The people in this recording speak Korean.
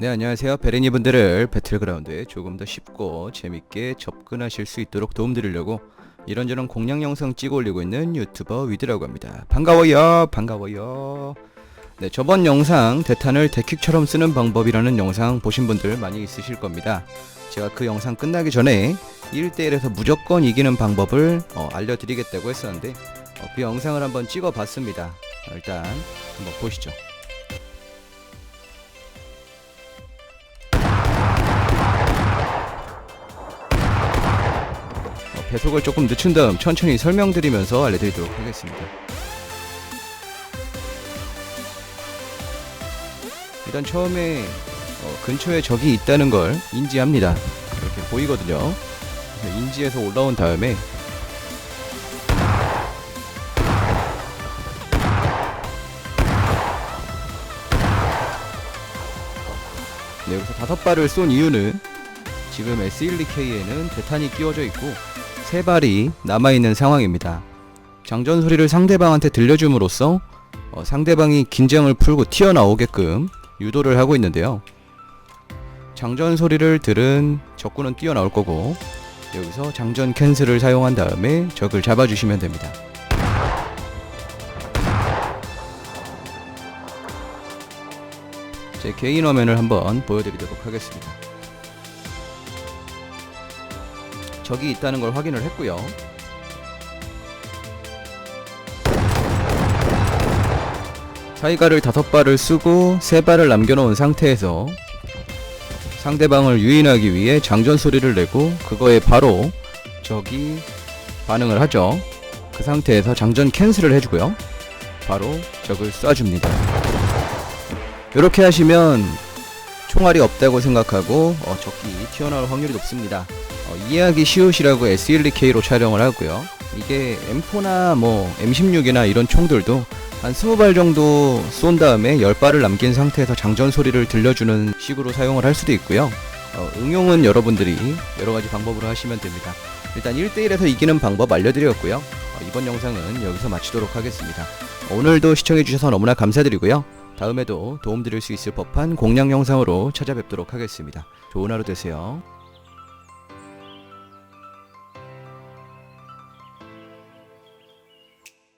네 안녕하세요. 베레니 분들을 배틀그라운드에 조금 더 쉽고 재밌게 접근하실 수 있도록 도움드리려고 이런저런 공략 영상 찍어 올리고 있는 유튜버 위드라고 합니다. 반가워요. 반가워요. 네 저번 영상 대탄을 데킥처럼 쓰는 방법이라는 영상 보신 분들 많이 있으실 겁니다. 제가 그 영상 끝나기 전에 1대1에서 무조건 이기는 방법을 어, 알려드리겠다고 했었는데 어, 그 영상을 한번 찍어 봤습니다. 어, 일단 한번 보시죠 배속을 조금 늦춘 다음 천천히 설명드리면서 알려드리도록 하겠습니다. 일단 처음에 어, 근처에 적이 있다는 걸 인지합니다. 이렇게 보이거든요. 인지해서 올라온 다음에 네, 여기서 다섯 발을 쏜 이유는 지금 S12K에는 대탄이 끼워져 있고 세 발이 남아있는 상황입니다. 장전 소리를 상대방한테 들려줌으로써 어, 상대방이 긴장을 풀고 튀어나오게끔 유도를 하고 있는데요. 장전 소리를 들은 적군은 뛰어나올 거고 여기서 장전 캔슬을 사용한 다음에 적을 잡아주시면 됩니다. 제 개인 화면을 한번 보여드리도록 하겠습니다. 적이 있다는 걸 확인을 했고요. 사이가를 다섯 발을 쓰고 세 발을 남겨놓은 상태에서 상대방을 유인하기 위해 장전 소리를 내고 그거에 바로 적이 반응을 하죠. 그 상태에서 장전 캔슬을 해주고요. 바로 적을 쏴줍니다. 이렇게 하시면 총알이 없다고 생각하고 어, 적이 튀어나올 확률이 높습니다. 어, 이해하기 쉬우시라고 S12K로 촬영을 하고요. 이게 M4나 뭐 M16이나 이런 총들도 한 20발 정도 쏜 다음에 10발을 남긴 상태에서 장전 소리를 들려주는 식으로 사용을 할 수도 있고요. 어, 응용은 여러분들이 여러 가지 방법으로 하시면 됩니다. 일단 1대1에서 이기는 방법 알려드렸고요. 어, 이번 영상은 여기서 마치도록 하겠습니다. 오늘도 시청해주셔서 너무나 감사드리고요. 다음에도 도움드릴 수 있을 법한 공략 영상으로 찾아뵙도록 하겠습니다. 좋은 하루 되세요.